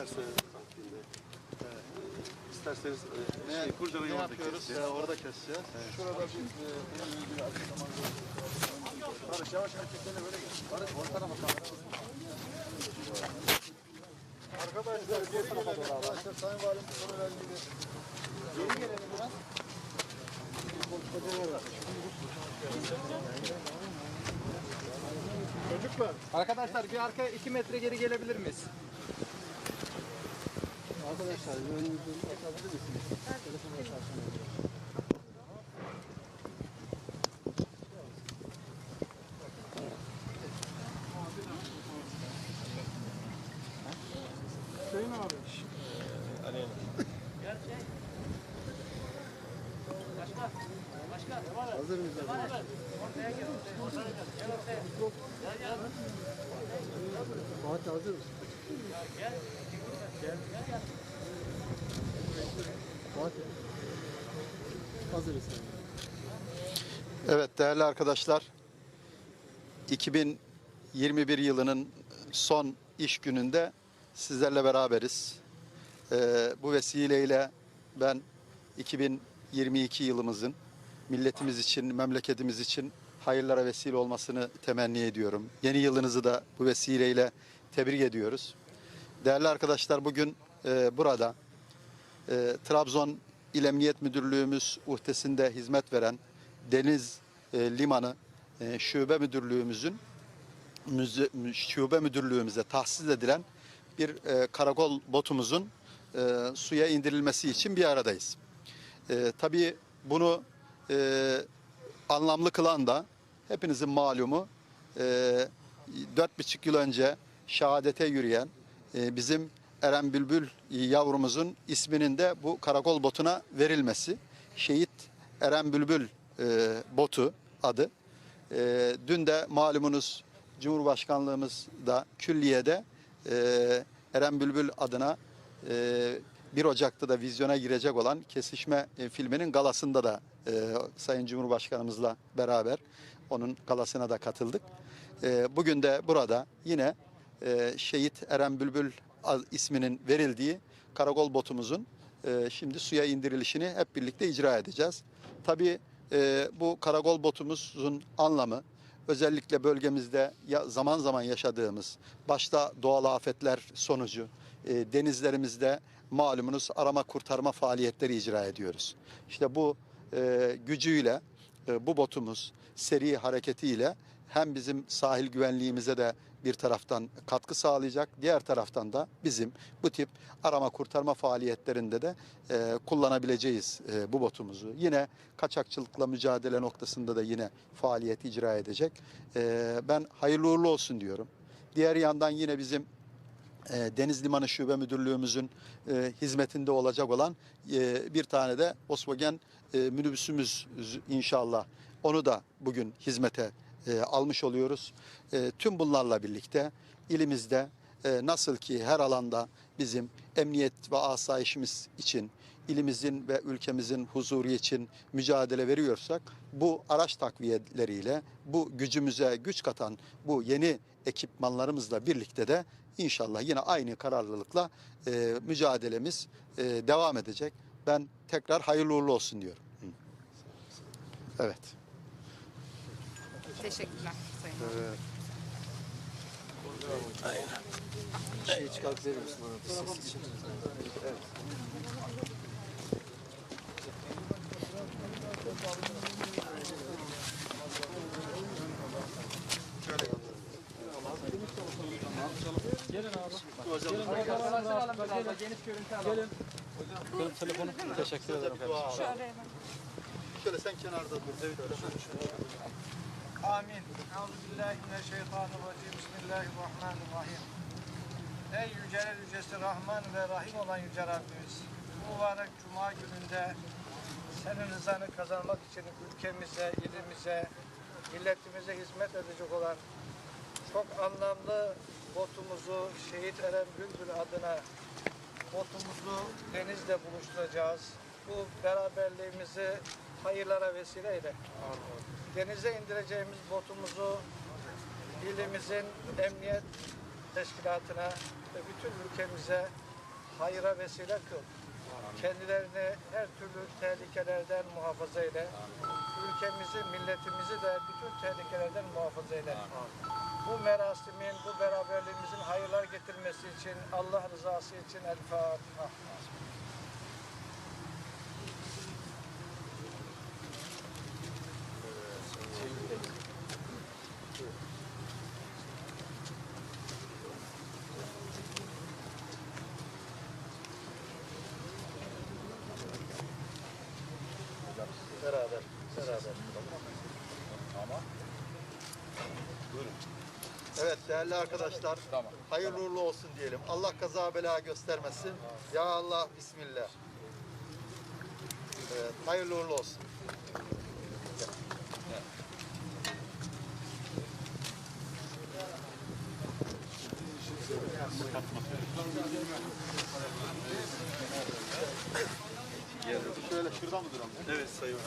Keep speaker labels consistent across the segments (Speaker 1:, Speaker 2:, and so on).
Speaker 1: her sene vaktinde. Evet. İsterseniz e, şey,
Speaker 2: ne
Speaker 1: orada keseceğiz.
Speaker 2: Ee, orada keseceğiz. Şurada bir e, bununla ilgili açıklama Barış yavaş yavaş çeksene böyle gel. Barış ortana bak. Arkadaşlar geri gelelim. Arkadaşlar Sayın Valim konuyla ilgili. Geri gelelim biraz. Çocuklar.
Speaker 3: Arkadaşlar bir arka 2 metre geri gelebilir miyiz?
Speaker 2: Arkadaşlar önünüzü açabilir misiniz? Telefonu açarsınız. Hüseyin abi. Hazır mıyız? Hazır. Fatih hazır mısın? Fatih.
Speaker 4: Evet değerli arkadaşlar 2021 yılının son iş gününde sizlerle beraberiz. Ee, bu vesileyle ben 2022 yılımızın milletimiz için, memleketimiz için hayırlara vesile olmasını temenni ediyorum. Yeni yılınızı da bu vesileyle tebrik ediyoruz. Değerli arkadaşlar bugün e, burada e, Trabzon İl Emniyet Müdürlüğümüz uhdesinde hizmet veren Deniz e, Limanı e, Şube Müdürlüğümüzün müze, mü- şube müdürlüğümüze tahsis edilen bir e, karakol botumuzun e, suya indirilmesi için bir aradayız. E, tabii bunu e, anlamlı kılan da hepinizin malumu e, dört buçuk yıl önce şehadete yürüyen e, bizim Eren Bülbül yavrumuzun isminin de bu karakol botuna verilmesi. Şehit Eren Bülbül e, botu adı. E, dün de malumunuz Cumhurbaşkanlığımız da külliyede e, Eren Bülbül adına e, 1 Ocak'ta da vizyona girecek olan Kesişme e, filminin galasında da e, Sayın Cumhurbaşkanımızla beraber onun galasına da katıldık. E, bugün de burada yine e, Şehit Eren Bülbül isminin verildiği karakol botumuzun e, şimdi suya indirilişini hep birlikte icra edeceğiz. Tabii e, bu karakol botumuzun anlamı özellikle bölgemizde ya zaman zaman yaşadığımız başta doğal afetler sonucu e, denizlerimizde malumunuz arama kurtarma faaliyetleri icra ediyoruz. İşte bu e, gücüyle e, bu botumuz seri hareketiyle hem bizim sahil güvenliğimize de bir taraftan katkı sağlayacak, diğer taraftan da bizim bu tip arama kurtarma faaliyetlerinde de e, kullanabileceğiz e, bu botumuzu. Yine kaçakçılıkla mücadele noktasında da yine faaliyet icra edecek. E, ben hayırlı uğurlu olsun diyorum. Diğer yandan yine bizim e, Deniz Limanı Şube Müdürlüğümüzün e, hizmetinde olacak olan e, bir tane de Volkswagen e, minibüsümüz inşallah. Onu da bugün hizmete e, almış oluyoruz. E, tüm bunlarla birlikte ilimizde e, nasıl ki her alanda bizim emniyet ve asayişimiz için ilimizin ve ülkemizin huzuru için mücadele veriyorsak bu araç takviyeleriyle bu gücümüze güç katan bu yeni ekipmanlarımızla birlikte de inşallah yine aynı kararlılıkla e, mücadelemiz e, devam edecek. Ben tekrar hayırlı uğurlu olsun diyorum. Evet.
Speaker 5: Teşekkürler Sayın
Speaker 1: Şeyi çıkartıp verir misin bana? Ses için. Evet.
Speaker 3: Geniş görüntü alalım.
Speaker 4: Teşekkür ederim.
Speaker 5: Şöyle
Speaker 4: Şöyle sen kenarda dur. Evet, öyle.
Speaker 6: Amin. Euzubillahimineşşeytanirracim. Bismillahirrahmanirrahim. Ey yüceler yücesi Rahman ve Rahim olan yüce Rabbimiz. Bu mübarek Cuma gününde senin rızanı kazanmak için ülkemize, ilimize, milletimize hizmet edecek olan çok anlamlı botumuzu Şehit Eren Bülbül adına botumuzu denizle buluşturacağız. Bu beraberliğimizi hayırlara vesile eyle. Denize indireceğimiz botumuzu ilimizin emniyet teşkilatına ve bütün ülkemize hayra vesile kıl. Kendilerini her türlü tehlikelerden muhafaza eyle. Ülkemizi, milletimizi de bütün tehlikelerden muhafaza eyle. Bu merasimin, bu beraberliğimizin hayırlar getirmesi için, Allah rızası için El Fatiha.
Speaker 4: Beraber, beraber. Evet değerli arkadaşlar, hayırlı uğurlu olsun diyelim. Allah kaza bela göstermesin. Ya Allah, Bismillah. Evet, hayırlı uğurlu olsun.
Speaker 2: Şöyle şurada mı duralım?
Speaker 1: Evet Sayın Valim.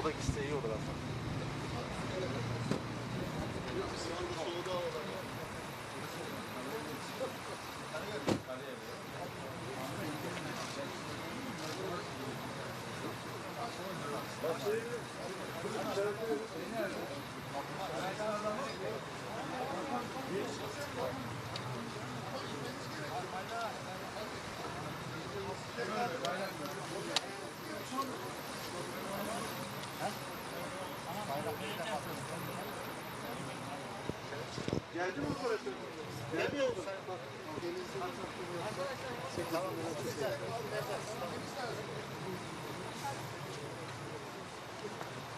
Speaker 4: O da gitse iyi olur aslında.
Speaker 2: Geldi mi operatör? Geldi oldu. Arkadaşlar. Tamam.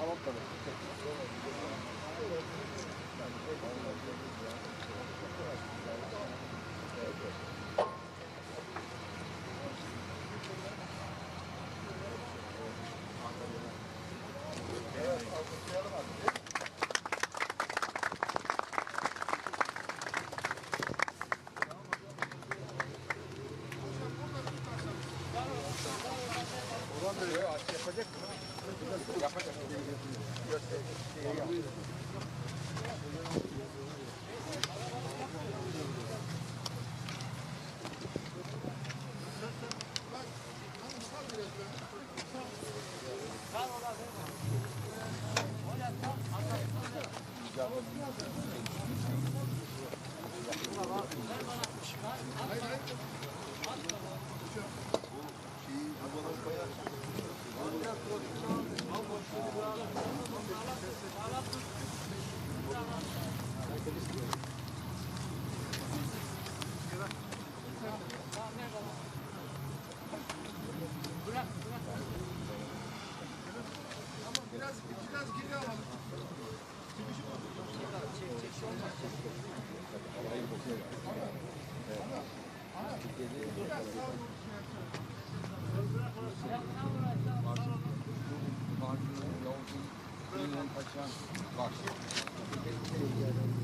Speaker 2: Tamam tamam. じゃあ。Thank you.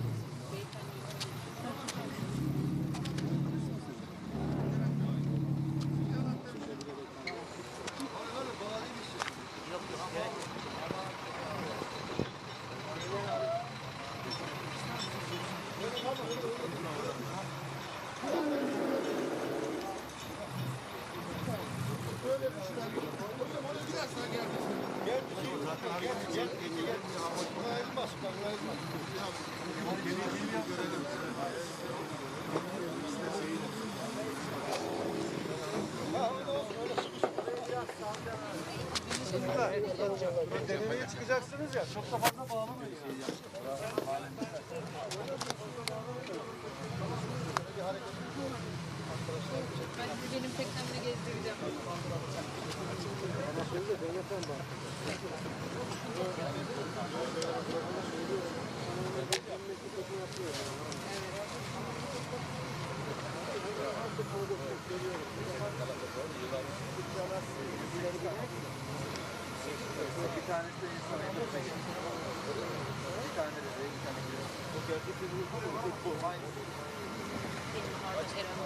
Speaker 2: Denemeye çıkacaksınız ya. Çok da fazla bağlamayın.
Speaker 5: Ben sizi benim teknemle gezdireceğim.
Speaker 2: Bir tanesi de insana yapacak. Bir tane de bir tane de. Bu gerçek bir ruh mu? Bu bu. Aynı. Benim orada çerem